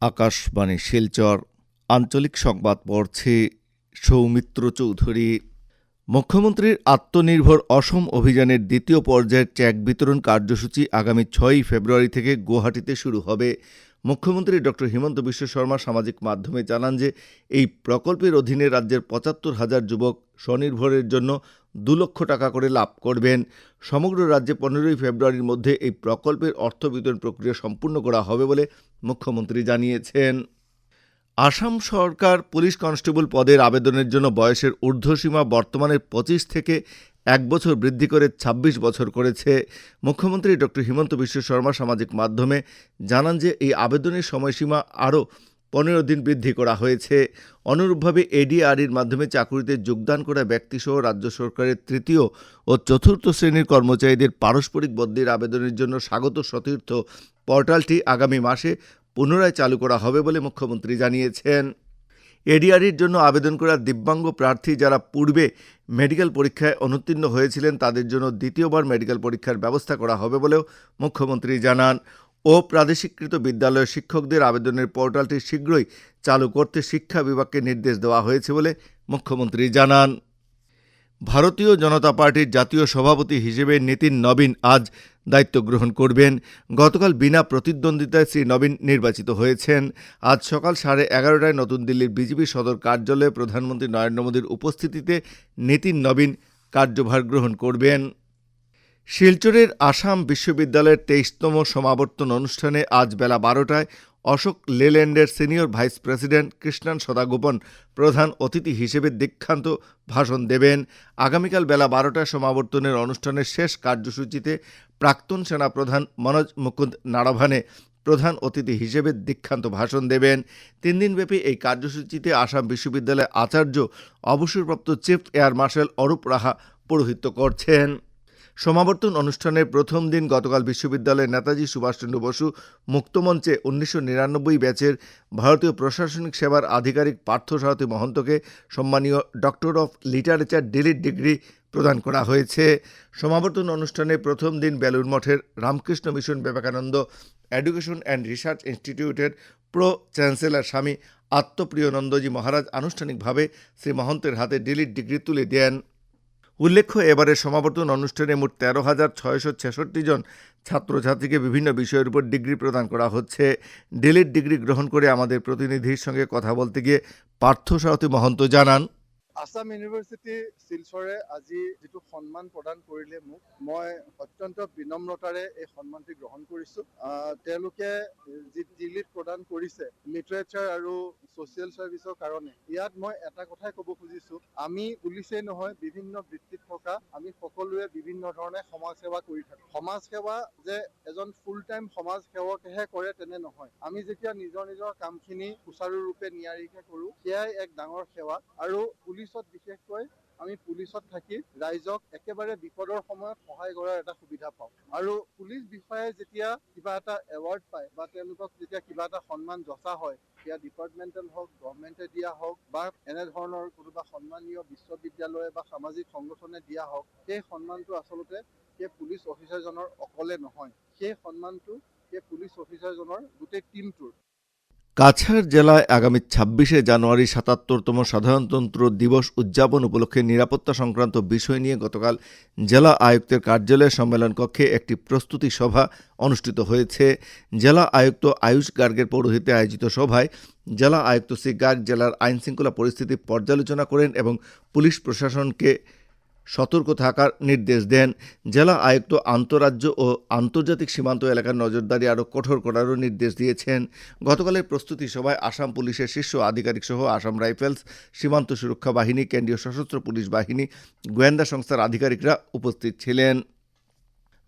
আকাশবাণী শিলচর আঞ্চলিক সংবাদ পড়ছে সৌমিত্র চৌধুরী। মুখ্যমন্ত্রীর আত্মনির্ভর অসম অভিযানের দ্বিতীয় পর্যায়ের চেক বিতরণ কার্যসূচি আগামী ছয়ই ফেব্রুয়ারি থেকে গুয়াহাটিতে শুরু হবে। মুখ্যমন্ত্রী ডক্টর হিমন্ত বিশ্ব শর্মা সামাজিক মাধ্যমে জানান যে, এই প্রকল্পের অধীনে রাজ্যের পঁচাত্তর হাজার যুবক স্বনির্ভরের জন্য দু লক্ষ টাকা করে লাভ করবেন। সমগ্র রাজ্যে পনেরোই ফেব্রুয়ারির মধ্যে এই প্রকল্পের অর্থ বিতরণ প্রক্রিয়া সম্পূর্ণ করা হবে বলে মুখ্যমন্ত্রী জানিয়েছেন। আসাম সরকার পুলিশ কনস্টেবল পদের আবেদনের জন্য বয়সের ঊর্ধ্বসীমা বর্তমানে পঁচিশ থেকে এক বছর বৃদ্ধি করে ২৬ বছর করেছে। মুখ্যমন্ত্রী ডক্টর হিমন্ত বিশ্ব শর্মা সামাজিক মাধ্যমে জানান যে এই আবেদনের সময়সীমা আরও পনেরো দিন বৃদ্ধি করা হয়েছে। অনুরূপভাবে এডিআরইর মাধ্যমে চাকুরিতে যোগদান করা ব্যক্তিসহ রাজ্য সরকারের তৃতীয় ও চতুর্থ শ্রেণির কর্মচারীদের পারস্পরিক বদলির আবেদনের জন্য স্বাগত সতীর্থ পোর্টালটি আগামী মাসে পুনরায় চালু করা হবে বলে মুখ্যমন্ত্রী জানিয়েছেন। এডিআরইর জন্য আবেদন করা দিব্যাঙ্গ প্রার্থী যারা পূর্বে মেডিকেল পরীক্ষায় অনুত্তীর্ণ হয়েছিলেন, তাদের জন্য দ্বিতীয়বার মেডিকেল পরীক্ষার ব্যবস্থা করা হবে বলেও মুখ্যমন্ত্রী জানান। ও প্রাদেশিকৃত বিদ্যালয়ের শিক্ষকদের আবেদনের পোর্টালটি শীঘ্রই চালু করতে শিক্ষা বিভাগকে নির্দেশ দেওয়া হয়েছে বলে মুখ্যমন্ত্রী জানান। ভারতীয় জনতা পার্টির জাতীয় সভাপতি হিসেবে নীতিন নবীন আজ দায়িত্ব গ্রহণ করবেন। গতকাল বিনা প্রতিদ্বন্দ্বিতায় শ্রী নবীন নির্বাচিত হয়েছেন। আজ সকাল সাড়ে এগারোটায় নতুন দিল্লির বিজেপি সদর কার্যালয়ে প্রধানমন্ত্রী নরেন্দ্র মোদীর উপস্থিতিতে নীতিন নবীন কার্যভার গ্রহণ করবেন। শিলচরের আসাম বিশ্ববিদ্যালয়ের তেইশতম সমাবর্তন অনুষ্ঠানে আজ বেলা বারোটায় অশোক লেল্যান্ডের senior vice president Krishnan Sadagopan প্রধান অতিথি হিসেবে দীক্ষান্ত ভাষণ দেবেন। আগামীকাল বেলা বারোটায় সমাবর্তনের অনুষ্ঠানের শেষ কার্যসূচিতে প্রাক্তন সেনাপ্রধান মনোজ মুকুন্দ নাড়াভানে প্রধান অতিথি হিসেবে দীক্ষান্ত ভাষণ দেবেন। তিন দিনব্যাপী এই কার্যসূচিতে আসাম বিশ্ববিদ্যালয়ের আচার্য, অবসরপ্রাপ্ত chief air marshal Arup Raha পৌরোহিত্য করছেন। সমাবর্তন অনুষ্ঠানের প্রথম দিন গতকাল বিশ্ববিদ্যালয়ের নেতাজি সুভাষচন্দ্র বসু মুক্তমঞ্চে উনিশশো নিরানব্বই ব্যাচের ভারতীয় প্রশাসনিক সেবার আধিকারিক পার্থসারথী মহন্তকে সম্মানীয় doctor of literature DLitt degree প্রদান করা হয়েছে। সমাবর্তন অনুষ্ঠানে প্রথম দিন বেলুর মঠের Ramakrishna mission Vivekananda education and research ইনস্টিটিউটের প্রো চ্যান্সেলর স্বামী আত্মপ্রিয়নন্দজি মহারাজ আনুষ্ঠানিকভাবে শ্রী মহন্তের হাতে ডিলিট ডিগ্রি তুলে দেন। উল্লেখ্য, এবারের সমাবর্তন অনুষ্ঠানে মোট তেরো হাজার ছয়শো ছেষট্টি জন ছাত্রছাত্রীকে বিভিন্ন বিষয়ের উপর ডিগ্রি প্রদান করা হচ্ছে। ডিলিট ডিগ্রি গ্রহণ করে আমাদের প্রতিনিধির সঙ্গে কথা বলতে গিয়ে পার্থ সারথী মহন্ত জানান। আছাম ইউনিভাৰ্চিটি শিলচৰে আজি যিটো সন্মান প্ৰদান কৰিলে মোক মই অত্যন্ত বিনম্ৰতাৰে এই সন্মানটি গ্ৰহণ কৰিছো। তেওঁলোকে যি ডিলিট প্ৰদান কৰিছে লিটাৰেচাৰ আৰু ছচিয়েল ছাৰ্ভিচৰ কাৰণে ইয়াত মই এটা কথাই ক'ব খুজিছো। আমি পুলিচেই নহয় বিভিন্ন বৃত্তিত থকা আমি সকলোৱে বিভিন্ন ধৰণে সমাজ সেৱা কৰি থাকো। সমাজ সেৱা যে এজন ফুল টাইম সমাজ সেৱকেহে কৰে তেনে নহয়। আমি যেতিয়া নিজৰ নিজৰ কামখিনি সুচাৰুৰূপে নিয়াৰিকৈ কৰো সেয়াই এক ডাঙৰ সেৱা। আৰু পুলিচত বিশেষকৈ আমি পুলিচত থাকি ৰাইজক একেবাৰে বিপদৰ সময়ত সহায় কৰাৰ এটা সুবিধা পাওঁ। আৰু পুলিচ বিষয়াই যেতিয়া কিবা এটা এৱাৰ্ড পায় বা তেওঁলোকক যেতিয়া কিবা এটা সন্মান যচা হয় সেয়া ডিপাৰ্টমেণ্টেল হওক গভৰ্ণমেণ্টে দিয়া হওক বা এনেধৰণৰ কোনোবা সন্মানীয় বিশ্ববিদ্যালয় বা সামাজিক সংগঠনে দিয়া হওক সেই সন্মানটো আচলতে সেই পুলিচ অফিচাৰজনৰ অকলে নহয়। সেই সন্মানটো সেই পুলিচ অফিচাৰজনৰ গোটেই টিমটোৰ কাছাড় জেলায় আগামী ছাব্বিশে জানুয়ারি সাতাত্তরতম সাধারণতন্ত্র দিবস উদযাপন উপলক্ষে নিরাপত্তা সংক্রান্ত বিষয় নিয়ে গতকাল জেলা আয়ুক্তের কার্যালয় সম্মেলন কক্ষে একটি প্রস্তুতি সভা অনুষ্ঠিত হয়েছে। জেলা আয়ুক্ত আয়ুষ গার্গের পৌরোহিত্যে আয়োজিত সভায় জেলা আয়ুক্ত শ্রী গার্গ জেলার আইনশৃঙ্খলা পরিস্থিতি পর্যালোচনা করেন এবং পুলিশ প্রশাসনকে সতর্ক থাকার নির্দেশ দেন। জেলা আয়ুক্ত আন্তরাজ্য ও আন্তর্জাতিক সীমান্ত এলাকার নজরদারি আরও কঠোর করারও নির্দেশ দিয়েছেন। গতকালের প্রস্তুতি সভায় আসাম পুলিশের শীর্ষ আধিকারিক সহ আসাম রাইফেলস, সীমান্ত সুরক্ষা বাহিনী, কেন্দ্রীয় সশস্ত্র পুলিশ বাহিনী, গোয়েন্দা সংস্থার আধিকারিকরা উপস্থিত ছিলেন।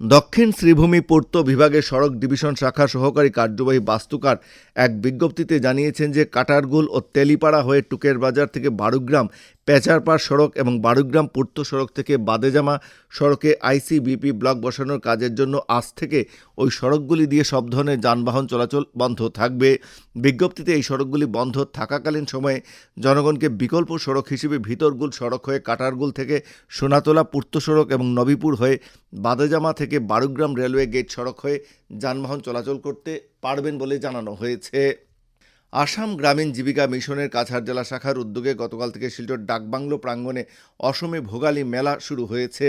দক্ষিণ শ্রীভূমি পূর্ত বিভাগের সড়ক ডিভিশন শাখা সহকারী কার্যবাহী বাস্তুকার এক বিজ্ঞপ্তিতে জানিয়েছেন যে কাটারগুল ও তেলিপাড়া হয়ে টুকের বাজার থেকে বারুগ্রাম পেচারপাড় সড়ক এবং বারুগ্রাম পূর্ত সড়ক থেকে বাদেজামা সড়কে আইসিবিপি ব্লক বসানোর কাজের জন্য আজ থেকে ওই সড়কগুলি দিয়ে সব ধরনের যানবাহন চলাচল বন্ধ থাকবে। বিজ্ঞপ্তিতে এই সড়কগুলি বন্ধ থাকাকালীন সময়ে জনগণকে বিকল্প সড়ক হিসেবে ভিতরগুল সড়ক হয়ে কাটারগুল থেকে সোনাতলা পূর্ত সড়ক এবং নবীপুর হয়ে বাদেজামা থেকে বারুগ্রাম রেলওয়ে গেট সড়ক হয়ে যানবাহন চলাচল করতে পারবেন বলে জানানো হয়েছে। আসাম গ্রামীণ জীবিকা মিশনের কাছাড় জেলা শাখার উদ্যোগে গতকাল থেকে শিলচর ডাকবাংলো প্রাঙ্গণে অসমে ভোগালী মেলা শুরু হয়েছে।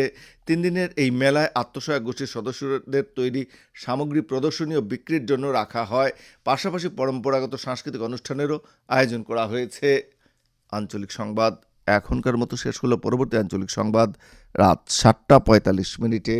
তিন দিনের এই মেলায় আত্মসহায়ক গোষ্ঠীর সদস্যদের তৈরি সামগ্রী প্রদর্শনী ও বিক্রির জন্য রাখা হয়। পাশাপাশি পরম্পরাগত সাংস্কৃতিক অনুষ্ঠানেরও আয়োজন করা হয়েছে। আঞ্চলিক সংবাদ এখনকার মতো শেষ হলো। পরবর্তী আঞ্চলিক সংবাদ রাত সাতটা পঁয়তাল্লিশ মিনিটে।